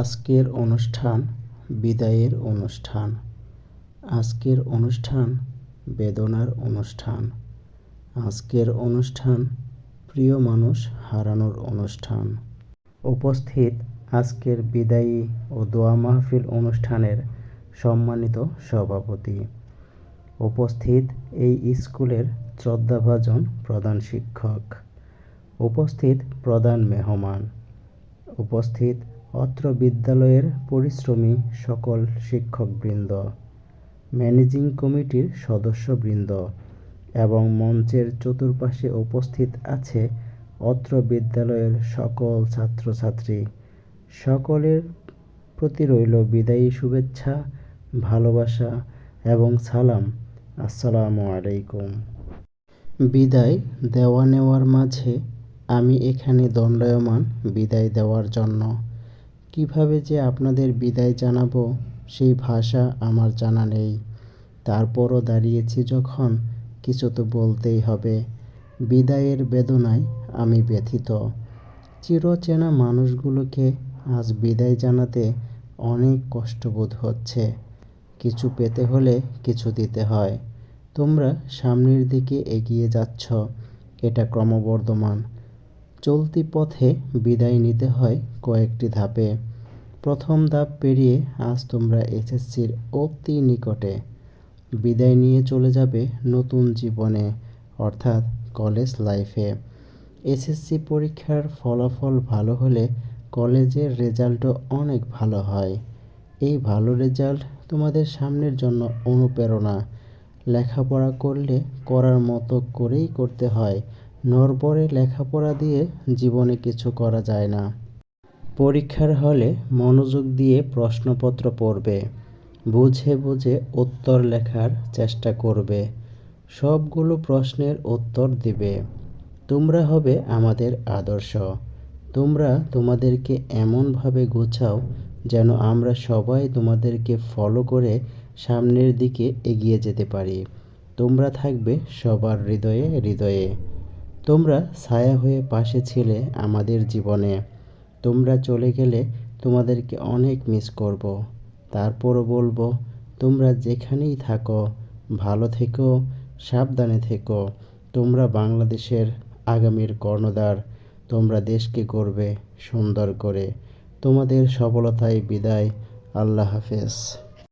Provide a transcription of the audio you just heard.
আজকের অনুষ্ঠান বিদায়ের অনুষ্ঠান। আজকের অনুষ্ঠান বেদনার অনুষ্ঠান। আজকের অনুষ্ঠান প্রিয় মানুষ হারানোর অনুষ্ঠান। উপস্থিত আজকের বিদায়ী ও দোয়া মাহফিল অনুষ্ঠানের সম্মানিত সভাপতি। উপস্থিত এই স্কুলের শ্রদ্ধাভাজন প্রধান শিক্ষক। উপস্থিত প্রধান মেহমান। উপস্থিত অত্র বিদ্যালয়ের পরিশ্রমী সকল শিক্ষকবৃন্দ, ম্যানেজিং কমিটির সদস্যবৃন্দ এবং মঞ্চের চতুর্পাশে উপস্থিত আছে অত্র বিদ্যালয়ের সকল ছাত্রছাত্রী। সকলের প্রতি রইল বিদায়ী শুভেচ্ছা, ভালোবাসা এবং সালাম। আসসালামু আলাইকুম। বিদায় দেওয়া নেওয়ার মাঝে আমি এখানে দণ্ডায়মান বিদায় দেওয়ার জন্য কীভাবে যে আপনাদের বিদায় জানাব, সেই ভাষা আমার জানা নেই। তারপরও দাঁড়িয়েছি যখন, কিছু তো বলতেই হবে। বিদায়ের বেদনায় আমি ব্যথিত। চিরচেনা মানুষগুলোকে আজ বিদায় জানাতে অনেক কষ্টবোধ হচ্ছে। কিছু পেতে হলে কিছু দিতে হয়। তোমরা সামনের দিকে এগিয়ে যাচ্ছ। এটা ক্রমবর্ধমান। চলতি পথে বিদায় নিতে হয় কয়েকটি ধাপে। প্রথম ধাপ পেরিয়ে আজ তোমরা এসএসসির অতি নিকটে বিদায় নিয়ে চলে যাবে নতুন জীবনে, অর্থাৎ কলেজ লাইফে। এসএসসি পরীক্ষার ফলাফল ভালো হলে কলেজের রেজাল্টও অনেক ভালো হয়। এই ভালো রেজাল্ট তোমাদের সামনের জন্য অনুপ্রেরণা। লেখাপড়া করলে করার মতো করেই করতে হয়। নরবরে লেখাপড়া দিয়ে জীবনে কিছু করা যায় না। পরীক্ষার হলে মনোযোগ দিয়ে প্রশ্নপত্র পড়বে। বুঝে বুঝে উত্তর লেখার চেষ্টা করবে। সবগুলো প্রশ্নের উত্তর দিবে। তোমরা হবে আমাদের আদর্শ। তোমরা তোমাদেরকে এমনভাবে গোছাও যেন আমরা সবাই তোমাদেরকে ফলো করে সামনের দিকে এগিয়ে যেতে পারি। তোমরা থাকবে সবার হৃদয়ে হৃদয়ে। তোমরা ছায়া হয়ে পাশে ছিলে আমাদের জীবনে। তোমরা চলে গেলে তোমাদেরকে অনেক মিস করব। তারপরও বলব, তোমরা যেখানেই থাকো, ভালো থেকো, সাবধানে থেকো। তোমরা বাংলাদেশের আগামীর কর্ণধার। তোমরা দেশকে গড়বে সুন্দর করে। তোমাদের সফলতায় বিদায়। আল্লাহ হাফেজ।